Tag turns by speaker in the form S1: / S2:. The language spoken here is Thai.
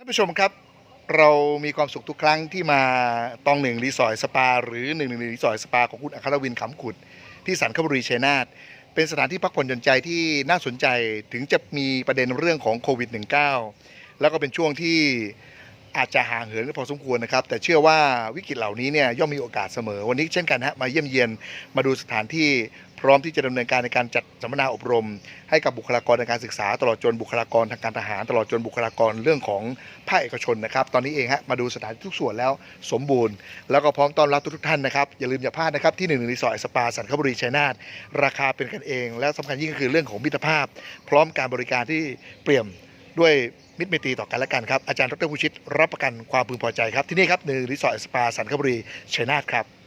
S1: ท่านผู้ชมครับ เรามีความสุขทุกครั้งที่มาตองหนึ่งรีสอร์ทสปา หรือหนึ่งหนึ่งรีสอร์ทสปาของคุณอัครวินขำขุด ที่สันคบุรีชัยนาทเป็นสถานที่พักผ่อนหย่อนใจที่น่าสนใจถึงจะมีประเด็นเรื่องของโควิด -19 แล้วก็เป็นช่วงที่ อาจจะห่างเหินกันพอสมควรนะครับ แต่เชื่อว่าวิกฤตเหล่านี้เนี่ยย่อมมีโอกาสเสมอ วันนี้เช่นกันฮะมาเยี่ยมเยียนมาดูสถานที่พร้อมที่จะดำเนินการในการจัดสัมมนาอบรม ให้กับบุคลากรในการศึกษา ตลอดจนบุคลากรทางการทหาร ตลอดจนบุคลากรเรื่องของภาคเอกชนนะครับ ตอนนี้เองฮะมาดูสถานที่ทุกส่วนแล้วสมบูรณ์ แล้วก็พร้อมต้อนรับทุกท่านนะครับ อย่าลืมอย่าพลาดนะครับ ที่หนึ่งรีสอร์ทสปาสันคบุรีชัยนาทราคาเป็นกันเอง และสำคัญยิ่งก็คือเรื่องของมิตรภาพ พร้อมการบริการที่เปี่ยมด้วย มิตรไมตรีต่อกันและกันครับ อาจารย์ดรภูชิตรับประกันความพึงพอใจครับ ที่นี่ครับหนึ่งรีสอร์ทสปาสันคบุรีชัยนาทครับ